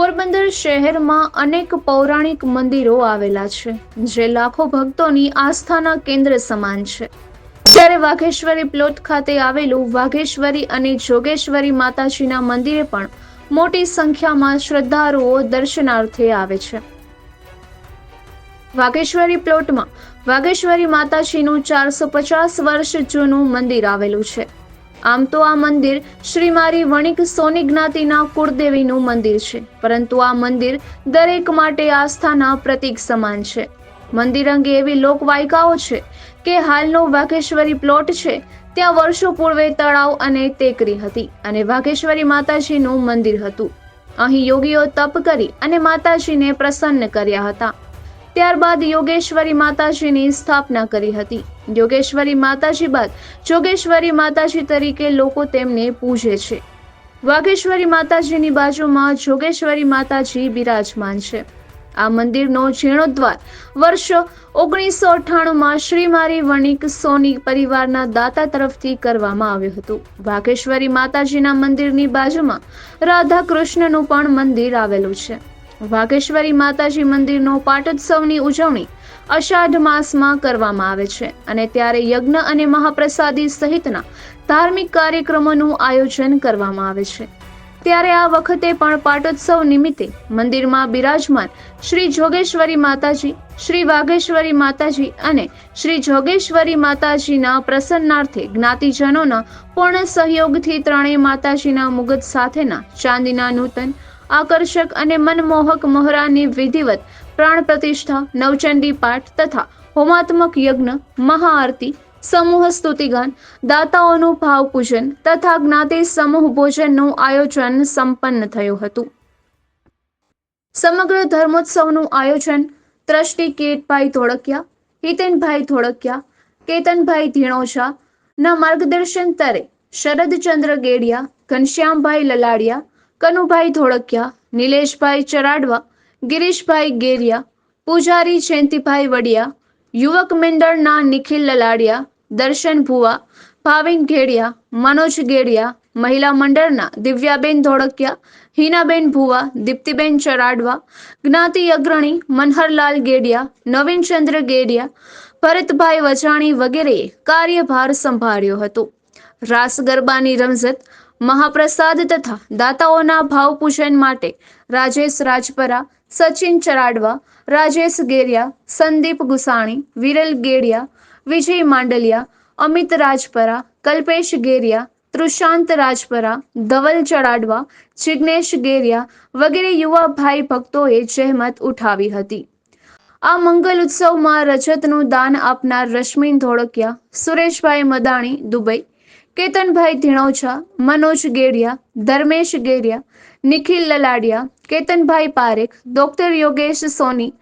પોરબંદર શહેરમાં અનેક પૌરાણિક મંદિરો આવેલા છે, જે લાખો ભક્તોની આસ્થાના કેન્દ્ર સમાન છે. ત્યારે વાઘેશ્વરી પ્લોટ ખાતે આવેલું વાઘેશ્વરી અને જોગેશ્વરી માતાજીના મંદિરે પણ મોટી સંખ્યામાં શ્રદ્ધાળુઓ દર્શનાર્થે આવે છે. વાઘેશ્વરી પ્લોટમાં વાઘેશ્વરી માતાજીનું ચારસો પચાસ વર્ષ જૂનું મંદિર આવેલું છે. આમ તો આ મંદિર શ્રી મારી વણિક સોની જ્ઞાતિના કુળદેવીનું મંદિર છે, પરંતુ આ મંદિર દરેક માટે આસ્થાના પ્રતીક સમાન છે. મંદિર અંગે એવી લોકવાયકાઓ છે કે હાલનો વાઘેશ્વરી પ્લોટ છે, ત્યાં વર્ષો પૂર્વે તળાવ અને ટેકરી હતી અને વાઘેશ્વરી માતાજીનું મંદિર હતું. અહીં યોગીઓ તપ કરી અને માતાજીને પ્રસન્ન કર્યા હતા. ત્યારબાદ યોગેશ્વરી માતાજીની સ્થાપના કરી હતી. યોગેશ્વરી માતાજી બાદ જોગેશ્વરી માતાજી તરીકે લોકો તેમને પૂજે છે. વાઘેશ્વરી માતાજીની બાજુમાં જોગેશ્વરી માતાજી બિરાજમાન છે. આ મંદિરનો જીર્ણોદ્વાર વર્ષ ઓગણીસો અઠ્ઠાણુંમાં શ્રીમારી વણિક સોની પરિવારના દાતા તરફથી કરવામાં આવ્યું હતું. વાઘેશ્વરી માતાજીના મંદિરની બાજુમાં રાધા કૃષ્ણનું પણ મંદિર આવેલું છે. વાઘેશ્વરી માતાજી મંદિરનો પાટોત્સવની ઉજવણી અષાઢ માસમાં કરવામાં આવે છે અને ત્યારે યજ્ઞ અને મહાપ્રસાદી સહિતના ધાર્મિક કાર્યક્રમોનું આયોજન કરવામાં આવે છે. ત્યારે આ વખતે પણ પાટોત્સવ નિમિત્તે મંદિરમાં બિરાજમાન શ્રી જોગેશ્વરી માતાજી, શ્રી વાઘેશ્વરી માતાજી અને શ્રી જોગેશ્વરી માતાજીના પ્રસન્નાર્થે જ્ઞાતિજનોના પૂર્ણ સહયોગથી ત્રણેય માતાજીના મુગટ સાથેના ચાંદીના નૂતન, આકર્ષક અને મનમોહક મોહરાની વિધિવત પ્રાણ પ્રતિષ્ઠા નવચંડી પાઠ તથા હોમાત્મક યજ્ઞ, મહાઆરતી, સમૂહ સ્તુતિગાન, દાતાઓનું ભાવ પૂજન તથા જ્ઞાતિ સમૂહ ભોજનનું આયોજન સંપન્ન થયું હતું. સમગ્ર ધર્મોત્સવનું આયોજન ટ્રસ્ટી કેતભાઈ ધોળકિયા, હિતેનભાઈ ધોળકિયા, કેતનભાઈ ધીણોજા, ના માર્ગદર્શન તરે શરદચંદ્ર ગેડિયા, ઘનશ્યામભાઈ લલાડિયા, કનુભાઈ ધોળકિયા, નિલેશભાઈ ચરાડવા ગિરીશભાઈ ગેરિયા, પૂજારી જયંતિભાઈ વડિયા, યુવક મંડળના નિખિલ લલાડિયા, દર્શન ભુવા, ભાવિન ઘેડિયા, મનોજ ગેડિયા મહિલા મંડળના દિવ્યાબેન ધોળકિયા, હિનાબેન ભુવા, દીપ્તિબેન ચરાડવા, જ્ઞાતિ અગ્રણી મનહરલાલ ગેડિયા, નવીનચંદ્ર ગેડિયા, ભરતભાઈ વજાણી વગેરેએ કાર્યભાર સંભાળ્યો હતો. રાસ ગરબાની રમઝટ, મહાપ્રસાદ તથા દાતાઓના ભાવપૂજન માટે રાજેશ રાજપરા સચિન ચરાડવા, રાજેશ ગેરિયા, સંદીપ ગુસાણી, વિરલ ગેડિયા, વિજય માંડલિયા, અમિત રાજપરા, કલ્પેશ ગેરિયા, તૃષાંત રાજપરા, ધવલ ચડાડવા જિજ્ઞેશ ગેરિયા વગેરે યુવા ભાઈ ભક્તોએ જહેમત ઉઠાવી હતી. આ મંગલ ઉત્સવમાં રજતનું દાન આપનાર રશ્મિન ધોળકિયા, સુરેશભાઈ મદાણી, દુબઈ, કેતનભાઈ ધીણોછા મનોજ ગેડિયા, ધર્મેશ ગેડિયા નિખિલ લલાડિયા કેતનભાઈ પારેખ, ડોક્ટર યોગેશ સોની,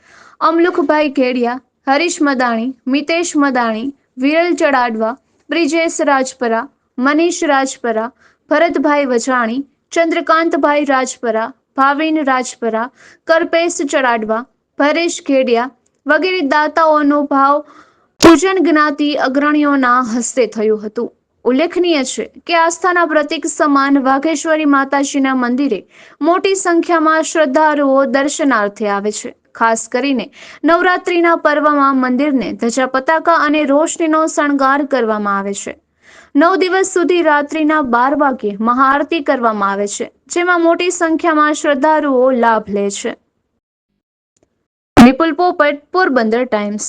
અમલુખભાઈ ઘેડિયા, હરીશ મદાણી, મિતેશ મદાણી, વિરલ ચડાડવા, બ્રિજેશ રાજપરા, મનીષ રાજપરા, ભરતભાઈ વજાણી, ચંદ્રકાંતભાઈ રાજપરા, ભાવિન રાજપરા, કરપેશ ચડાડવા, ભરેશ ઘેડિયા વગેરે દાતાઓનો ભાવ પૂજન જ્ઞાતિ અગ્રણીઓના હસ્તે થયું હતું. ઉલ્લેખનીય છે કે આસ્થાના પ્રતીક સમાન વાઘેશ્વરી માતાજીના મંદિરે મોટી સંખ્યામાં શ્રદ્ધાળુઓ દર્શનાર્થે આવે છે. ખાસ કરીને નવરાત્રિના પર્વમાં મંદિરને ધજા પતાકા અને રોશનીનો શણગાર કરવામાં આવે છે. નવ દિવસ સુધી રાત્રિના બાર વાગ્યે મહાઆરતી કરવામાં આવે છે, જેમાં મોટી સંખ્યામાં શ્રદ્ધાળુઓ લાભ લે છે. નિપુલ પોપટ, પોરબંદર ટાઈમ્સ.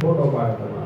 ಫೋಟೋ ಮಾಡ್ತಾರೆ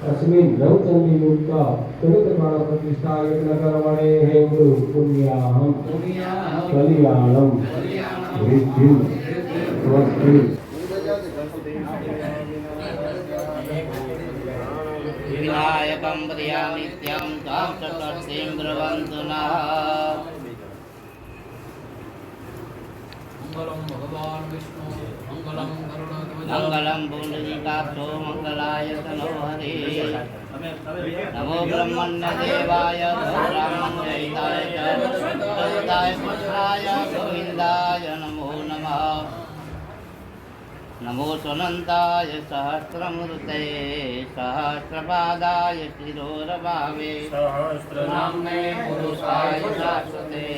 તસ્મિન રૌચંડી મુક્તા તદુતપાળ પ્રતિષ્ઠાય નકરવણે હે ગુરુ પુણ્યાહમ. કલ્યાણમ રિદ્ધિમ સ્વસ્તિ. વિનાયકમ પ્રિયામિત્યમ તામ ચકર્ષિમ બ્રવંતુ નઃ મંગલમ ભગવાન વિષ્ણુ મંગલમ મંગલમ પુંડરીકાક્ષો મંગલાય તનો હરે નમો બ્રહ્મણ્ય દેવાય બ્રહ્મણ્યતાય દયતાય પુત્રાય ગોવિંદાય નમો નમઃ નમો સુનંતાય સહસ્રમૃતે સહસ્રપાદાય શિરોરભાવે સહસ્રનામને પુરુષાય શાશ્વતે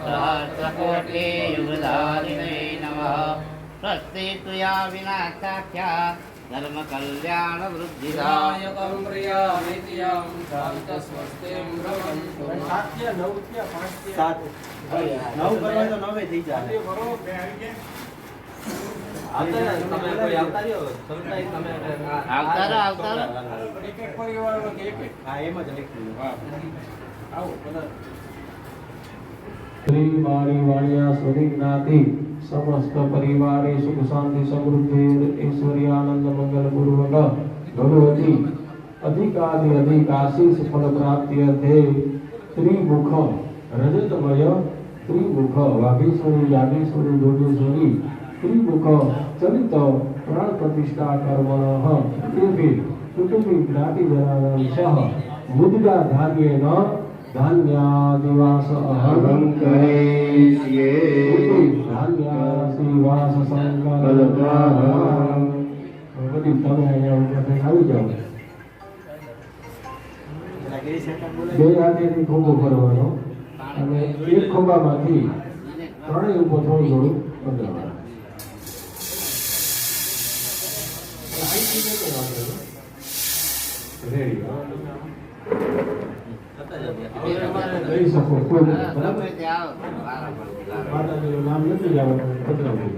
સહસ્રકોટિ યુગધારિણે નમઃ સ્વસ્તે તુયા વિનાશાખ્યા ધર્મ કલ્યાણ વૃદ્ધિ આવતારા આવતારા એક એક પરિવાર એક એક હા એમ જ લખી આવો શ્રી મારી વાણિયા સુરી જ્ઞાતિ समस्त परिवार सुख शांति समृद्धि ईश्वरी आनंद मंगल गुरु भगवती अधिकारी अधिक आशीष फल प्राप्ति दे त्रिमुख रजतमय, त्रिमुख वागेश्वरी, यागेश्वरी दुर्गेश्वरी त्रिमुख चलित प्राण प्रतिष्ठा कर्मण ते ज्ञाति जनानां सह मुद्रा धान्येन ધાન્યાદિવાસ અહં કરિષ્યે ધન્યાદિવાસ સંકલ્પ. બધી તમે અહીંયા ઉપર થઈ આવી જાઓ બે હાથેથી ખોબો ભરવાનો અને એક ખોબામાંથી ત્રણેય ઉપર થોડું થોડું બદલવાનું રેડી લઈ શકો કોઈ નથી, બરાબર ગમે તે આવો. બરાબર. માતાજીનું નામ નથી જવાનું બદલાવવું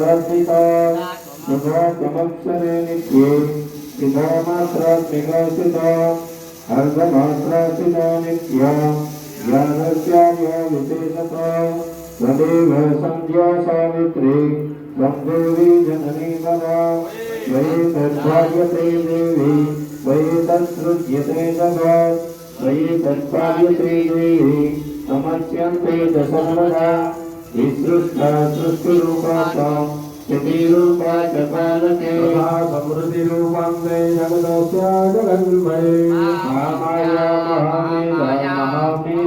જવાનું. ઓમ ગૌરી ભાગુરવાના ભૂમિકો સર્વાગસ્ત્રજા સુખમક્ષરે નિત્યે સિદ્ધમાત્ર નિગોષિત અર્ધમાત્રાસિત નિત્ય જ્ઞાનસ્યાય વિશેષત તદેવ સંધ્યા સાવિત્રી સંદેવી જનની મમ વયે તદ્ભાગ્યતે દેવી વયે તત્સૃજ્યતે જગત વયે విసృష్ట సృష్టి రూపాత స్థితి రూపాత పాలకే సమృద్ధి రూపాంగై జగదోస్యా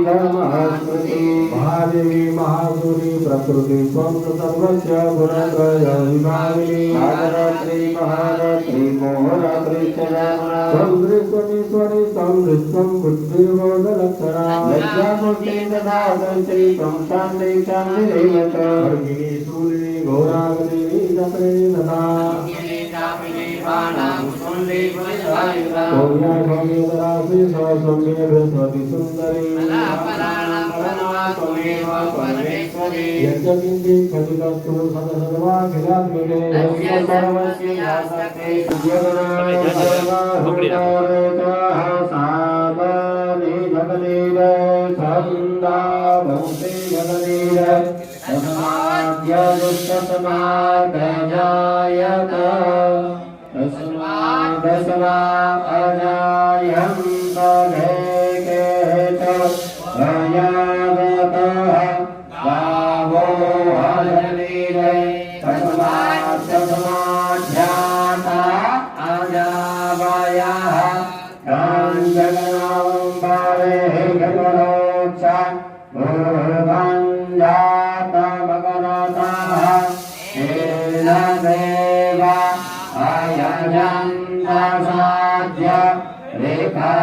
धर्मस्मृति महादेवी महासुरी प्रकृति स्वप्न सर्वस्य पुरत्रयविभागिनी नागरात्रि महारात्रि मोहरात्रि च संदृश्वनीश्वरि संदृश्वं बुद्धिर्बोधलक्षणा लज्जामूर्ति तथा सन्ति संशान्ति शान्तिरेव च भगिनी सूर्ये घोराग्नि दत्रे तथा सरस्वती सुंदरी यज्ञकिंदी खचितस्तु सदसर्वाखिलात्मके सर्वस्य यासते सुजगणाः सादने भगदेव छन्दाभूत यदुस्तस्माद्गजायत तस्मादस्मा अजा